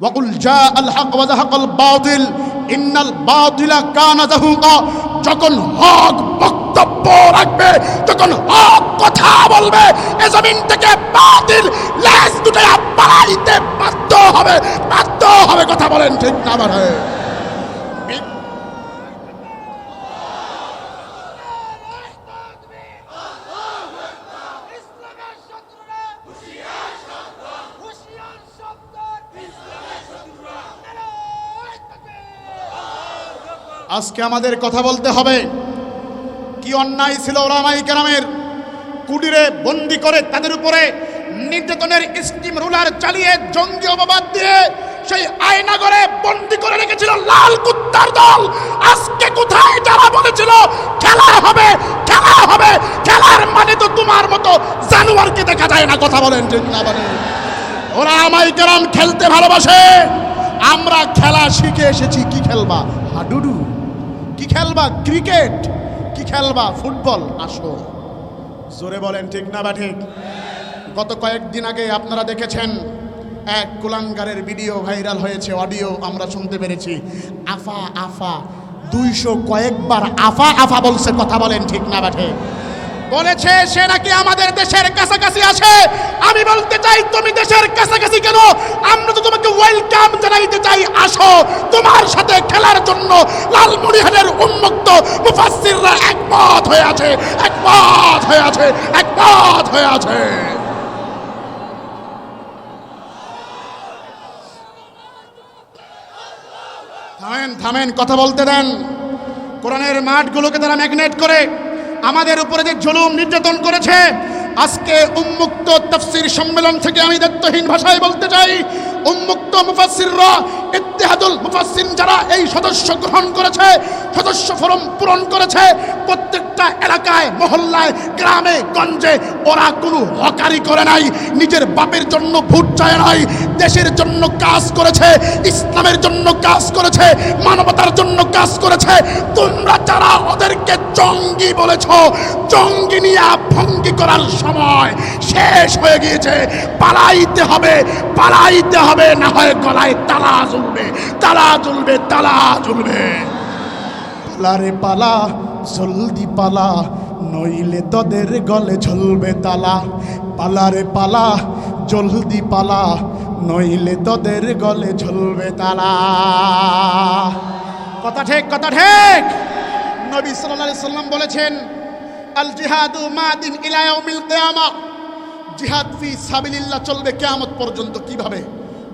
وقل جاء الحق وزهق الباطل إن الباطل كان زهوقا যখন হক বক্তব্য রাখবে যখন হক কথা বলবে এ জমিন থেকে বাতিল লেজ দুটো পালাইতে বাধ্য হবে বাধ্য হবে কথা বলেন ঠিক না বাড়ে আজকে আমাদের কথা বলতে হবে। কি অন্যায় ছিল ওলামাই কেরামের? কুটিরে বন্দি করে তাদের উপরে নির্যাতনের স্টিম রুলার চালিয়ে জঙ্গি অপবাদ দিয়ে সেই আয়নাগরে বন্দি করে রেখেছিল লাল কুত্তার দল। আজকে কোথায় যারা বলেছিল খেলা হবে খেলা হবে, খেলার মানে তো তোমার মতো জানোয়ারকে দেখা যায় না, কথা বলেন ঠিক না বলেন। ওরা আমাই কেরাম খেলতে ভালোবাসে। আমরা খেলা শিখে এসেছি, কি খেলবা? হাডুডু। কি খেলবা? ক্রিকেট? কি খেলবা? ফুটবল? আসো। জোরে বলেন, ঠিক না বা ঠিক? গত কয়েকদিন আগে আপনারা দেখেছেন, এক কুলাঙ্গারের ভিডিও ভাইরাল হয়েছে, অডিও আমরা শুনতে পেরেছি। আফা আফা, দুইশো কয়েকবার আফা আফা বলছে, কথা বলেন, ঠিক না বাঠে বলেছে, সে নাকি আমাদের দেশের কাছাকাছি আসে আমি বলতে চাই, তুমি দেশের কাছাকাছি কেন? আমরা তো তোমাকে ওয়েলকাম জানাইতে চাই। আসো, তোমার সাথে খেলার জন্য লালমনিহাটের উন্মুক্ত মুফাসসিররা একমত হয়ে আছে, একমত হয়ে আছে, একমত হয়ে আছে। থামেন থামেন, কথা বলতে দেন। কোরআনের মাঠগুলোকে তারা ম্যাগনেট করে আমাদের উপরে যে জুলুম নির্যাতন করেছে, আজকে উন্মুক্ত তফসির সম্মেলন থেকে আমি দত্তহীন ভাষায় বলতে চাই, উন্মুক্ত মুফাসিররা ইত্তেহাদুল মুফাসিন যারা এই সদস্য গ্রহণ করেছে, সদস্য ফরম পূরণ করেছে, প্রত্যেকটা এলাকায়, মহল্লায়, গ্রামে, গঞ্জে ওরা কোনো হকারি করে নাই। নিজের বাপের জন্য ভোট চায় নাই, দেশের জন্য কাজ করেছে, ইসলামের জন্য কাজ করেছে, মানবতার জন্য কাজ করেছে। তোমরা যারা ওদেরকে জঙ্গি বলেছ, জঙ্গি নিয়ে ভঙ্গি করার সময় শেষ হয়ে গিয়েছে। পালাইতে হবে পালাইতে হবে, না হয় গলায় তালা ঝুলবে তালা ঝুলবে তালা ঝুলবে পালা, জলদি পালা নইলে তোদের গলে ঝুলবে তালা। পালা রে পালা, জলদি পালা, নইলে তোদের গলে ঝুলবে তালা। কথা ঠিক কথা ঠিক। নবী আলাইহি সাল্লাম বলেছেন, আল জিহাদু মাদিন ইয়াউমিল কিয়ামা। জিহাদ ফি সাবিলিল্লাহ চলবে কিয়ামত পর্যন্ত কীভাবে?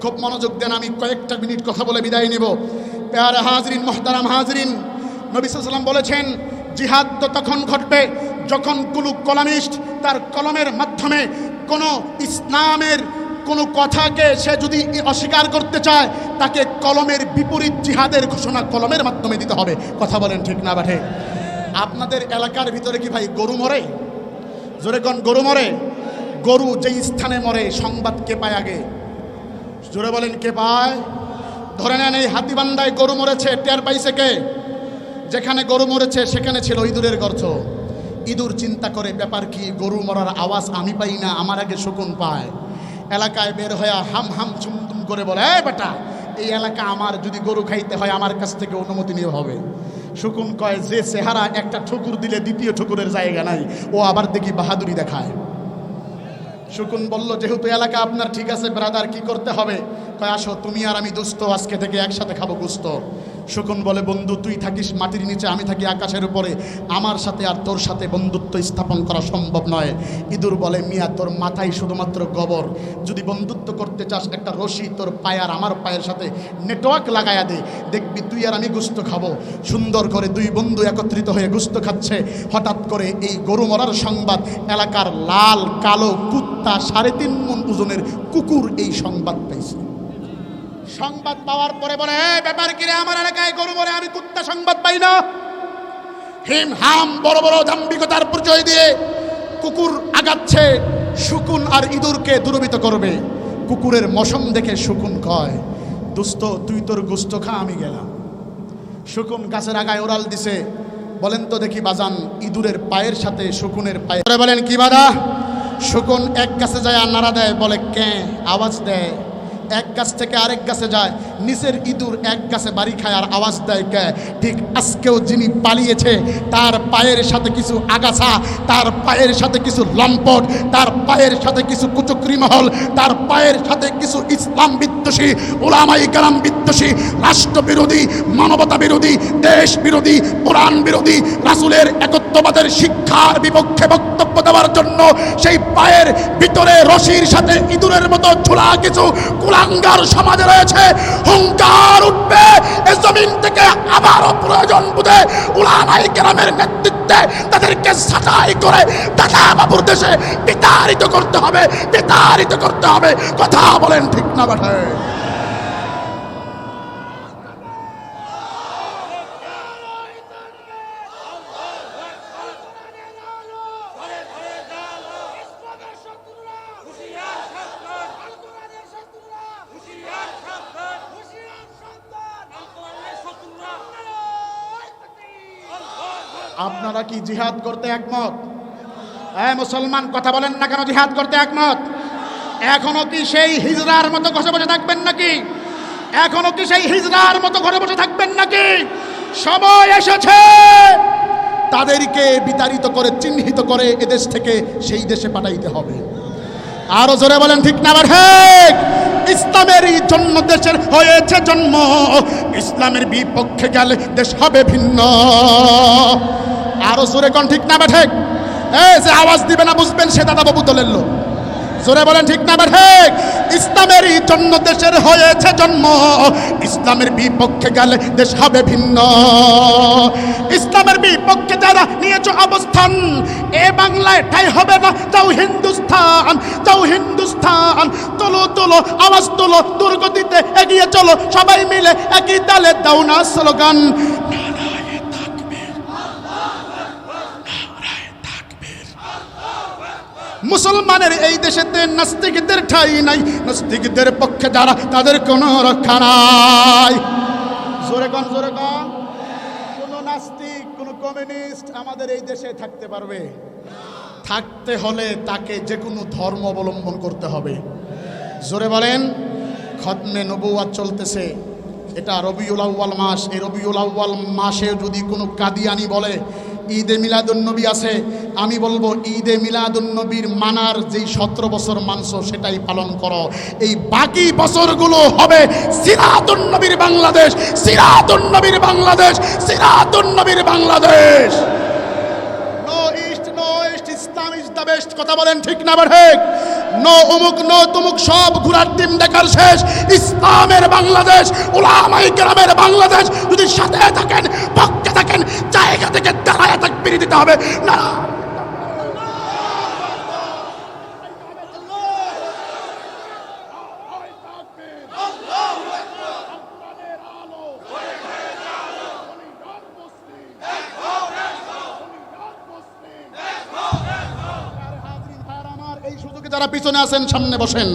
খুব মনোযোগ দেন, আমি কয়েকটা মিনিট কথা বলে বিদায় নিব। পেয়ারে হাজরিন, মোহতারাম হাজরিন, নবী সাল্লাম বলেছেন, জিহাদ তো তখন ঘটবে যখন কোনো কলামিস্ট তার কলমের মাধ্যমে কোনো ইসলামের কোনো কথাকে সে যদি অস্বীকার করতে চায়, তাকে কলমের বিপরীত জিহাদের ঘোষণা কলমের মাধ্যমে দিতে হবে। কথা বলেন ঠিক না বাঠে? আপনাদের এলাকার ভিতরে কি ভাই গরু মরে? জোরে কোন গরু মরে? গরু যেই স্থানে মরে, সংবাদ কে পায় আগে? জোরে বলেন কে পায়? ধরে নেন এই হাতিবান্ধায় গরু মরেছে, টের পাইছে কে? যেখানে গরু মরেছে, সেখানে ছিল ইঁদুরের গর্ত। ইঁদুর চিন্তা করে, ব্যাপার কি? গরু মরার আওয়াজ আমি পাই না, আমার আগে শকুন পায়। এলাকায় বের হয়ে হাম হাম চুমতুম করে বলে, এই বেটা, এই এলাকা আমার, যদি গরু খাইতে হয়, আমার কাছ থেকে অনুমতি নিয়ে হবে। শকুন কয়, যে চেহারা একটা ঠুকুর দিলে দ্বিতীয় ঠুকুরের জায়গা নাই, ও আবার দেখি বাহাদুরি দেখায়। শকুন বলল, যেহেতু এলাকা আপনার ঠিক আছে, ব্রাদার, কি করতে হবে? কয়, আসো, তুমি আর আমি দুস্থ, আজকে থেকে একসাথে খাব গুস্ত। শকুন বলে, বন্ধু, তুই থাকিস মাটির নিচে, আমি থাকি আকাশের উপরে। আমার সাথে আর তোর সাথে বন্ধুত্ব স্থাপন করা সম্ভব নয়। ইঁদুর বলে, মিয়া, তোর মাথায় শুধুমাত্র গোবর। যদি বন্ধুত্ব করতে চাস, একটা রশি তোর পায়ে আর আমার পায়ের সাথে নেটওয়ার্ক লাগায়া দে। দেখবি তুই আর আমি গুস্ত খাব। সুন্দর করে দুই বন্ধু একত্রিত হয়ে গুস্ত খাচ্ছে। হঠাৎ করে এই গরু মরার সংবাদ, এলাকার লাল, কালো কুত্তা সাড়ে তিন মন ওজনের কুকুর এই সংবাদ পাইছে। সংবাদ পাওয়ার পরে বলে "এ, ব্যাপার কিরে আমার এলাকায় গরু বলে আমি কুত্তা সংবাদ পাই না। হিম হাম বড় বড় দাম্ভিকতার পরিচয় দিয়ে কুকুর আগাচ্ছে শুকুন আর ইঁদুরকে দুরবিত করবে। কুকুরের মশম দেখে শুকুন কয় দুস্ত তুই তোর গুস্ত খা আমি গেলাম। শুকুন গাছের আগায় ওরাল দিছে বলেন তো দেখি বাজান ইঁদুরের পায়ের সাথে শুকুনের পায়ে বলেন কি বাধা? শুকুন এক কাছে যায় আর নাড়া দেয় বলে কে আওয়াজ দেয়। এক গাছ থেকে আরেক গাছে যায় নিচের ইঁদুর এক গাছে বাড়ি খায় আর আওয়াজ দেয় কে? ঠিক আজকেও যিনি পালিয়েছে, তার পায়ের সাথে কিছু আগাছা, তার পায়ের সাথে কিছু লম্পট, তার পায়ের সাথে কিছু কুচুকরি মহল তার পায়ের সাথে কিছু ইসলাম বিদ্বেষী ওলামাই কালাম বিদ্বেষী রাষ্ট্র বিরোধী মানবতা বিরোধী দেশ বিরোধী কোরআন বিরোধী রাসুলের একত্ববাদের শিক্ষার বিপক্ষে বক্তব্য দেওয়ার জন্য সেই পায়ের ভিতরে রশির সাথে ইঁদুরের মতো ঝোলা কিছু কুলাঙ্গার সমাজে রয়েছে। হুঙ্কার উঠবে, এ জমিন থেকে আবারও প্রয়োজন বুঝে উলামাই গ্রামের নেতৃত্বে তাদেরকে সাজাই করে দাদা বাবুর দেশে বিতাড়িত করতে হবে, বিতাড়িত করতে হবে। কথা বলেন ঠিক না বাঠে আপনারা কি জিহাদ করতে একমত? হ্যাঁ মুসলমান, কথা বলেন না কেন জিহাদ করতে একমত? এখনও কি সেই হিজরার মতো ঘরে বসে থাকবেন নাকি? এখনও কি সেই হিজরার মতো ঘরে বসে থাকবেন নাকি? সময় এসেছে! তাদেরকে বিতাড়িত করে, চিহ্নিত করে এদেশ থেকে সেই দেশে পাঠাইতে হবে। আরও জোরে বলেন, ঠিক না ঠিক। ইসলামেরই জন্য দেশের হয়েছে জন্ম। ইসলামের বিপক্ষে গেলে দেশ হবে ভিন্ন। আরও জোরে কোন, ঠিক না ঠিক? এই যে আওয়াজ দিবে না, বুঝবেন, সে দাদা বাবু দলের লোক। জোরে বলেন, ঠিক না ঠিক? ইসলামেরই জন্য দেশের হয়েছে জন্ম। ইসলামের বিপক্ষে গেলে দেশ হবে ভিন্ন। ইসলামের বিপক্ষে যারা নিয়েছ অবস্থান হবে না। যাও হিন্দুস্তান যাও হিন্দুস্তান তোলো তোলো, আওয়াজ তোলো, দুর্গতিতে এগিয়ে চলো। সবাই মিলে একই তালে দাও না স্লোগান। মুসলমানের এই দেশেতে নাস্তিকদের ঠাই নাই। নাস্তিকদের পক্ষে যারা, তাদের কোনো রক্ষা নাই। জোরে কন, জোরে নাস্তিক কমিউনিস্ট আমাদের এই দেশে থাকতে পারবে। থাকতে হলে তাকে যে কোনো ধর্ম অবলম্বন করতে হবে। জোরে বলেন, খতমে নবুয়াত চলতেছে। এটা রবিউল আউ্বাল মাস। এই রবিউল আউ্বাল মাসে যদি কোনো কাদিয়ানি বলে, ঈদে মিলাদুন্নবী আছে। আমি বলব, ঈদে মিলাদুন্নবীর মানার যেই সতেরো বছর মানস সেটাই পালন করো। এই বাকি বছরগুলো হবে সিরাতুন্নবীর বাংলাদেশ সিরাতুন্নবীর বাংলাদেশ সিরাতুন্নবীর বাংলাদেশ। ইসলাম বেশ, কথা বলেন ঠিক না ঠিক নো অমুক নো তুমুক, সব ঘুরার টিম দেখার শেষ। ইসলামের বাংলাদেশ ওলামাই গ্রামের বাংলাদেশ, যদি সাথে থাকেন, পক্ষে থাকেন, জায়গা থেকে দাঁড়ায় পেরিয়ে দিতে হবে। না এই সুযোগে যারা পিছনে আছেন সামনে বসেন।